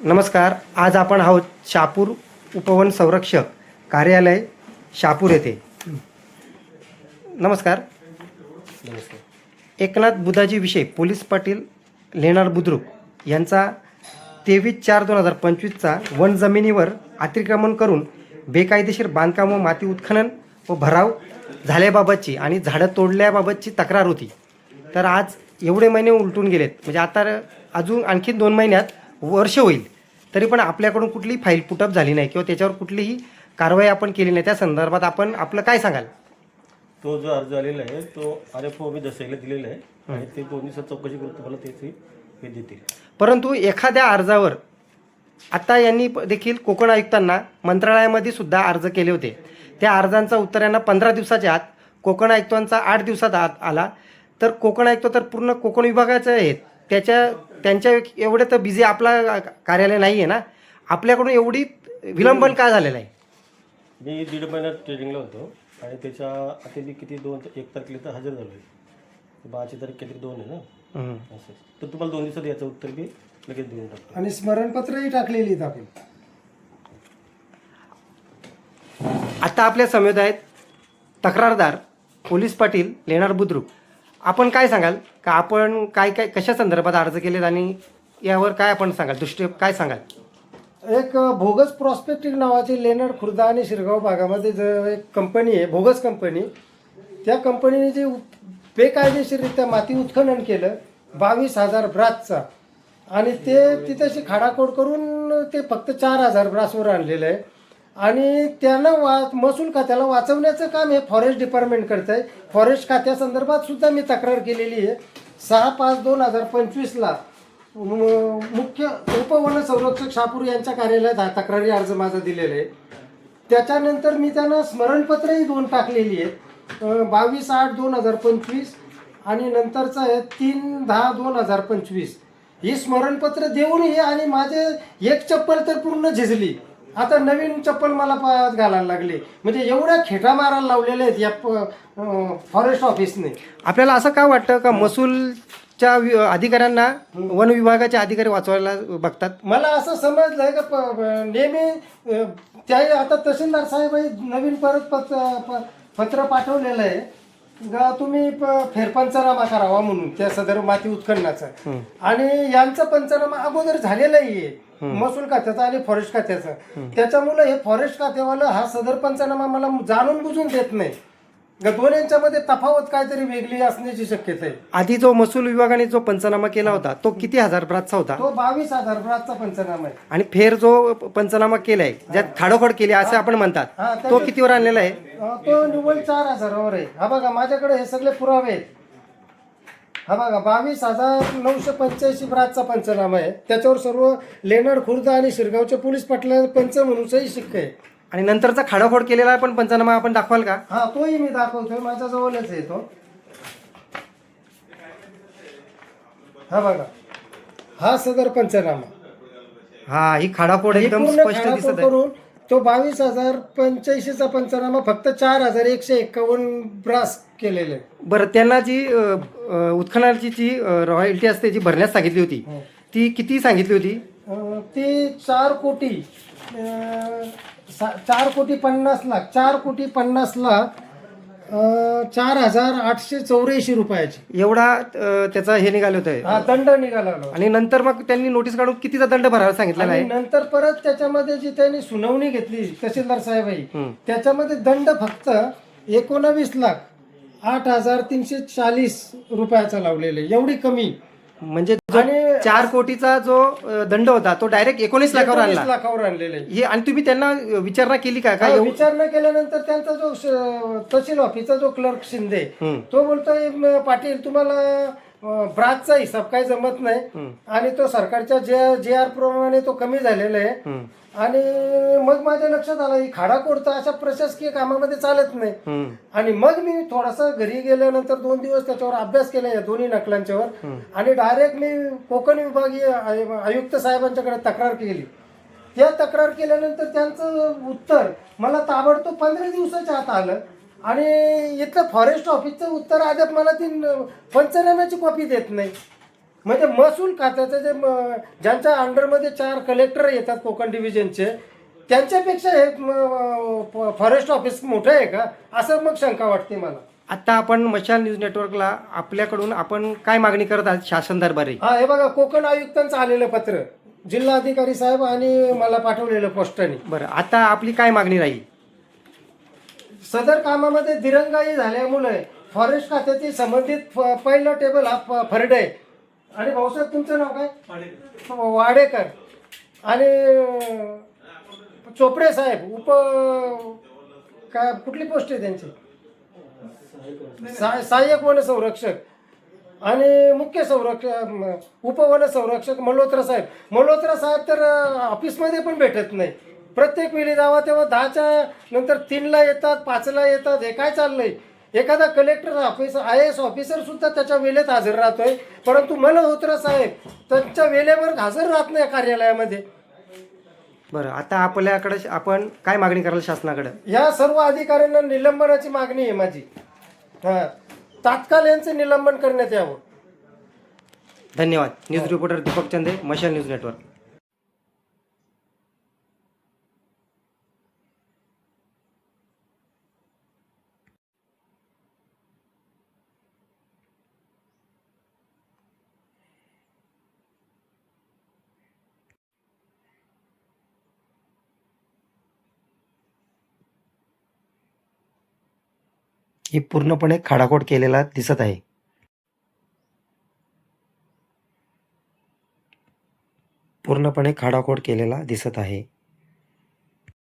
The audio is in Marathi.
नमस्कार आज आपण आहोत शहापूर उपवन संरक्षक कार्यालय शहापूर येथे. नमस्कार. एकनाथ बुधाजी विषय पोलीस पाटील लेणार बुद्रुक यांचा तेवीस चार दोन हजार पंचवीसचा वन जमिनीवर अतिक्रमण करून बेकायदेशीर बांधकाम व माती उत्खनन व भराव झाल्याबाबतची आणि झाडं तोडल्याबाबतची तक्रार होती. तर आज एवढे महिने उलटून गेलेत. म्हणजे आता अजून आणखीन दोन महिन्यात वर्ष होईल तरी पण आपल्याकडून कुठलीही फाईल पुटअप झाली नाही किंवा त्याच्यावर कुठलीही कारवाई आपण केली नाही. त्या संदर्भात आपण आपलं काय सांगाल? तो जो अर्ज आलेला आहे तो आर एफ ओ मी दसऱ्याला दिलेला आहे आणि ते दोन दिवसात चौकशी करून तुम्हाला त्याची हे देतील. परंतु एखाद्या अर्जावर आता यांनी देखील कोकण आयुक्तांना मंत्रालयामध्ये सुद्धा अर्ज केले होते. त्या अर्जांचा उत्तर यांना पंधरा दिवसाच्या आत कोकण आयुक्तांचा आठ दिवसात आत आला. तर कोकण आयुक्त तर पूर्ण कोकण विभागाचे आहेत. त्याच्या त्यांच्या एवढे तर बिझी आपला कार्यालय नाही आहे ना. आपल्याकडून एवढी विलंबन का झालेलं आहे? मी दीड महिन्यात ट्रेनिंगला होतो आणि त्याच्या आता मी किती दोन एक तारखेला तर हजर झालो आहे बाराची तारीख किती दोन आहे ना. असं. तर तुम्हाला दोन दिवसात याचं उत्तर मी लगेच देऊन टाकतो. आणि स्मरणपत्रही टाकलेली आहेत आपण आता आपल्या समेत आहेत तक्रारदार पोलीस पाटील लेणार बुद्रुक. आपण काय सांगाल? का आपण काय काय कशा संदर्भात अर्ज केलेत आणि यावर काय आपण सांगाल? दृष्टी काय सांगाल? एक भोगस प्रॉस्पेक्टिंग नावाची लेनर खुर्दा आणि शिरगाव भागामध्ये ज एक कंपनी आहे भोगस कंपनी त्या कंपनीने जे बेकायदेशीररित्या माती उत्खनन केलं बावीस हजार ब्रासचा. आणि ते तिथेशी खाडाखोड करून ते फक्त चार हजार ब्रासवर आणलेलं आहे. आणि त्यांना वा महसूल खात्याला वाचवण्याचं काम हे फॉरेस्ट डिपार्टमेंट करत आहे फॉरेस्ट खात्यासंदर्भात सुद्धा मी तक्रार केलेली आहे. सहा पाच दोन हजार पंचवीसला मुख्य उपवन संरक्षक शापूर यांच्या कार्यालयात हा तक्रारी अर्ज माझा दिलेला आहे. त्याच्यानंतर मी त्यांना स्मरणपत्रही दोन टाकलेली आहेत. बावीस आठ दोन हजार पंचवीस आणि नंतरचं आहे तीन दहा दोन हजार पंचवीस. ही स्मरणपत्र देऊनही आणि माझे एक चप्पल तर पूर्ण झिजली. आता नवीन चप्पल मला पायात घालायला लागली. म्हणजे एवढ्या खेटा मारायला लावलेल्या आहेत या फॉरेस्ट ऑफिसने आपल्याला असं का वाटतं का महसूलच्या वि- अधिकाऱ्यांना वन विभागाचे अधिकारी वाचवायला बघतात? मला असं समजलंय का प- प- नेहमी अ, त्या आता तहसीलदार साहेब हे नवीन परत पत्र प- पत्र पाठवलेलं आहे. तुम्ही प- फेरपंचनामा करावा म्हणून त्या सदर माती उत्खननाचा. आणि यांचा पंचनामा अगोदर झालेलाही आहे. महसूल खात्याचा आणि फॉरेस्ट खात्याचा. त्याच्यामुळे हे फॉरेस्ट खात्यावाला हा सदर पंचनामा मला जाणून बुजून देत नाही. दोन यांच्यामध्ये तफावत काहीतरी वेगळी असण्याची शक्यता आहे. आधी जो महसूल विभागाने जो पंचनामा केला होता तो किती हजार ब्रातचा होता? तो बावीस हजार ब्रासचा पंचनामा आहे. आणि फेर जो पंचनामा केलाय ज्यात खाडोखड केली असे आपण म्हणतात तो कितीवर आणलेला आहे? तो निव्वळ चार हजारावर आहे. हा बघा माझ्याकडे हे सगळे पुरावे आहेत. हा बघा बावीस हजार नऊशे पंच्याऐंशी ब्राजचा पंचनामा आहे. त्याच्यावर सर्व लेनर खुर्द आणि शिरगावचे पोलीस पाटला पंच म्हणून सही शिक्के आहे. आणि नंतरचा खाडाखोड केलेला पण पंचनामा आपण दाखवाल का? हा तोही मी दाखवतोय. माझ्या जवळच आहे तो. हा बघा हा सदर पंचनामा. हा ही खाडाखोड एकदम स्पष्ट दिसत आहे. करून तो बावीस हजार पंच्याऐंशीचा पंचनामा फक्त चार हजार एकशे एक्कावन्न ब्रास केलेले. बरं त्यांना जी अ, अ, उत्खननाची जी रॉयल्टी असते जी भरण्यास सांगितली होती ती किती सांगितली होती अं, ते चार कोटी अं, सा- चार कोटी पन्नास लाख चार कोटी पन्नास लाख चार हजार आठशे चौऱ्याऐंशी रुपयाचे. एवढा अ, त्याचा हे निघाले होते. हा दंड निघाला होता. आणि नंतर मग त्यांनी नोटीस काढून कितीचा दंड भरायला सांगितलेला आणि आहे नंतर परत त्याच्यामध्ये जी त्यांनी सुनावणी घेतली तहसीलदार साहेबाई त्याच्यामध्ये दंड फक्त एकोणावीस लाख आठ हजार तीनशे चाळीस रुपयाचा लावलेले एवढी कमी. म्हणजे जो आणि चार कोटीचा जो दंड होता तो डायरेक्ट एकोणीस लाखावर आणला. लाखावर आणलेले हे आणि तुम्ही त्यांना विचारणा केली का? काय विचारणा केल्यानंतर त्यांचा जो तहसील ऑफिसचा जो क्लर्क शिंदे. तो बोलतोय "म, पाटील तुम्हाला ब्राजचा हिसाब काही जमत नाही. आणि तो सरकारच्या जे जे आर प्रमाणे तो कमी झालेला आहे. आणि मग माझ्या लक्षात आलं ही खाडाखोड तर अशा प्रशासकीय कामामध्ये चालत नाही. आणि मग मी थोडासा घरी गेल्यानंतर दोन दिवस त्याच्यावर अभ्यास केला या दोन्ही नकलांच्यावर आणि डायरेक्ट मी कोकण विभागीय आय- आयुक्त साहेबांच्याकडे तक्रार केली. त्या तक्रार केल्यानंतर त्यांचं उत्तर मला ताबडतोब पंधरा दिवसाच्या आत आलं. आणि इथलं फॉरेस्ट ऑफिसचं उत्तर अद्याप मला ती पंचनाम्याची कॉपी देत नाही. म्हणजे महसूल खात्याचं जे ज्यांच्या अंडरमध्ये चार कलेक्टर येतात कोकण डिव्हिजनचे त्यांच्यापेक्षा हे फॉरेस्ट ऑफिस मोठं आहे का? असं मग शंका वाटते मला. आता आपण मशाल न्यूज नेटवर्कला आपल्याकडून आपण काय मागणी करत आहात शासन दरबारी? हा हे बघा कोकण आयुक्तांचं आलेलं पत्र जिल्हाधिकारी साहेब आणि मला पाठवलेलं पोस्टाने. बरं आता आपली काय मागणी राहील? सदर कामामध्ये दिरंगाई झाल्यामुळे फॉरेस्ट खात्याची संबंधित फ- पहिला टेबल हा फरडे. आणि भाऊसाहेब तुमचं नाव काय? वाडेकर. आणि चोपडे साहेब उप काय कुठली पोस्ट आहे त्यांची? सहा- सहाय्यक वन संरक्षक. आणि मुख्य संरक्षक उपवन संरक्षक मल्होत्रा साहेब. मल्होत्रा साहेब तर ऑफिसमध्ये पण भेटत नाही. प्रत्येक वेळी जावा तेव्हा दहाच्या नंतर तीनला येतात पाचला येतात हे काय चाललंय? एखादा collector office I S officer सुद्धा त्याच्या वेळेत हजर राहतोय. परंतु मल्होत्रा साहेब त्यांच्या वेळेवर हजर राहत नाही कार्यालयामध्ये. बरं आता आपल्याकडे आपण काय मागणी कराल शासनाकडे? या सर्व अधिकाऱ्यांना निलंबनाची मागणी आहे माझी. हा. तात्काळ यांचं निलंबन करण्यात यावं. धन्यवाद. न्यूज रिपोर्टर दीपक चंदे मशाल न्यूज नेटवर्क. ही पूर्णपणे खाडाखोड केलेला दिसत आहे. पूर्णपणे खाडाखोड केलेला दिसत आहे.